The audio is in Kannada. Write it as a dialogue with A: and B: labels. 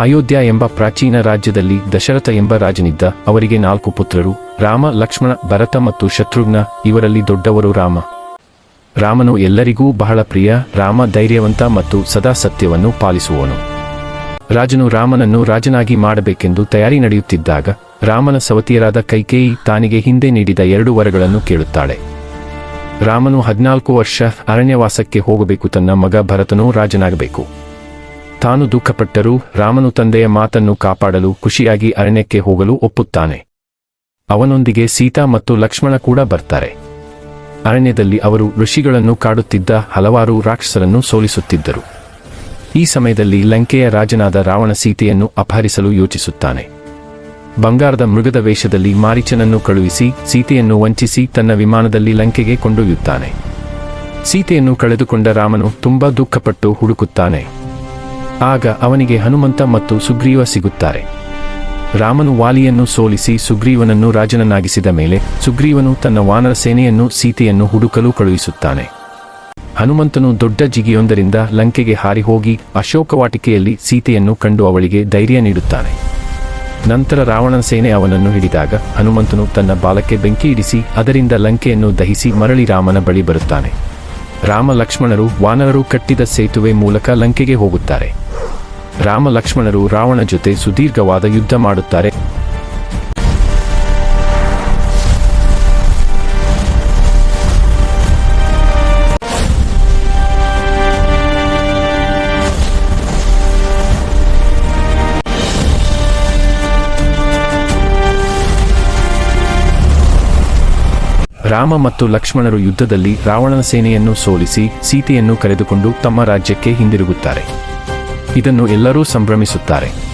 A: ಅಯೋಧ್ಯ ಎಂಬ ಪ್ರಾಚೀನ ರಾಜ್ಯದಲ್ಲಿ ದಶರಥ ಎಂಬ ರಾಜನಿದ್ದ ಅವರಿಗೆ ನಾಲ್ಕು ಪುತ್ರರು, ರಾಮ, ಲಕ್ಷ್ಮಣ, ಭರತ ಮತ್ತು ಶತ್ರುಘ್ನ. ಇವರಲ್ಲಿ ದೊಡ್ಡವರು ರಾಮ. ರಾಮನು ಎಲ್ಲರಿಗೂ ಬಹಳ ಪ್ರಿಯ, ರಾಮ ಧೈರ್ಯವಂತ ಮತ್ತು ಸದಾ ಸತ್ಯವನ್ನು ಪಾಲಿಸುವವನು. ರಾಜನು ರಾಮನನ್ನು ರಾಜನಾಗಿ ಮಾಡಬೇಕೆಂದು ತಯಾರಿ ನಡೆಯುತ್ತಿದ್ದಾಗ, ರಾಮನ ಸವತಿಯರಾದ ಕೈಕೇಯಿ ತಾನಿಗೆ ಹಿಂದೆ ನೀಡಿದ ಎರಡು ವರಗಳನ್ನು ಕೇಳುತ್ತಾಳೆ. ರಾಮನು ಹದಿನಾಲ್ಕು ವರ್ಷ ಅರಣ್ಯವಾಸಕ್ಕೆ ಹೋಗಬೇಕು, ತನ್ನ ಮಗ ಭರತನೂ ರಾಜನಾಗಬೇಕು. ತಾನು ದುಃಖಪಟ್ಟರೂ ರಾಮನು ತಂದೆಯ ಮಾತನ್ನು ಕಾಪಾಡಲು ಖುಷಿಯಾಗಿ ಅರಣ್ಯಕ್ಕೆ ಹೋಗಲು ಒಪ್ಪುತ್ತಾನೆ. ಅವನೊಂದಿಗೆ ಸೀತಾ ಮತ್ತು ಲಕ್ಷ್ಮಣ ಕೂಡ ಬರ್ತಾರೆ. ಅರಣ್ಯದಲ್ಲಿ ಅವರು ಋಷಿಗಳನ್ನು ಕಾಡುತ್ತಿದ್ದ ಹಲವಾರು ರಾಕ್ಷಸರನ್ನು ಸೋಲಿಸುತ್ತಿದ್ದರು. ಈ ಸಮಯದಲ್ಲಿ ಲಂಕೆಯ ರಾಜನಾದ ರಾವಣ ಸೀತೆಯನ್ನು ಅಪಹರಿಸಲು ಯೋಚಿಸುತ್ತಾನೆ. ಬಂಗಾರದ ಮೃಗದ ವೇಷದಲ್ಲಿ ಮಾರೀಚನನ್ನು ಕಳುಹಿಸಿ ಸೀತೆಯನ್ನು ವಂಚಿಸಿ ತನ್ನ ವಿಮಾನದಲ್ಲಿ ಲಂಕೆಗೆ ಕೊಂಡೊಯ್ಯುತ್ತಾನೆ. ಸೀತೆಯನ್ನು ಕಳೆದುಕೊಂಡ ರಾಮನು ತುಂಬಾ ದುಃಖಪಟ್ಟು ಹುಡುಕುತ್ತಾನೆ. ಆಗ ಅವನಿಗೆ ಹನುಮಂತ ಮತ್ತು ಸುಗ್ರೀವ ಸಿಗುತ್ತಾರೆ. ರಾಮನು ವಾಲಿಯನ್ನು ಸೋಲಿಸಿ ಸುಗ್ರೀವನನ್ನು ರಾಜನನ್ನಾಗಿಸಿದ ಮೇಲೆ ಸುಗ್ರೀವನು ತನ್ನ ವಾನರ ಸೇನೆಯನ್ನು ಸೀತೆಯನ್ನು ಹುಡುಕಲು ಕಳುಹಿಸುತ್ತಾನೆ. ಹನುಮಂತನು ದೊಡ್ಡ ಜಿಗಿಯೊಂದರಿಂದ ಲಂಕೆಗೆ ಹಾರಿ ಹೋಗಿ ಅಶೋಕವಾಟಿಕೆಯಲ್ಲಿ ಸೀತೆಯನ್ನು ಕಂಡು ಅವಳಿಗೆ ಧೈರ್ಯ ನೀಡುತ್ತಾನೆ. ನಂತರ ರಾವಣನ ಸೇನೆ ಅವನನ್ನು ಹಿಡಿದಾಗ ಹನುಮಂತನು ತನ್ನ ಬಾಲಕ್ಕೆ ಬೆಂಕಿ ಇಡಿಸಿ ಅದರಿಂದ ಲಂಕೆಯನ್ನು ದಹಿಸಿ ಮರಳಿ ರಾಮನ ಬಳಿ ಬರುತ್ತಾನೆ. ರಾಮ ಲಕ್ಷ್ಮಣರು ವಾನರರು ಕಟ್ಟಿದ ಸೇತುವೆ ಮೂಲಕ ಲಂಕೆಗೆ ಹೋಗುತ್ತಾರೆ. ರಾಮ ಲಕ್ಷ್ಮಣರು ರಾವಣ ಜೊತೆ ಸುದೀರ್ಘವಾದ ಯುದ್ಧ ಮಾಡುತ್ತಾರೆ. ರಾಮ ಮತ್ತು ಲಕ್ಷ್ಮಣರು ಯುದ್ಧದಲ್ಲಿ ರಾವಣನ ಸೇನೆಯನ್ನು ಸೋಲಿಸಿ ಸೀತೆಯನ್ನು ಕರೆದುಕೊಂಡು ತಮ್ಮ ರಾಜ್ಯಕ್ಕೆ ಹಿಂದಿರುಗುತ್ತಾರೆ. ಇದನ್ನು ಎಲ್ಲರೂ ಸಂಭ್ರಮಿಸುತ್ತಾರೆ.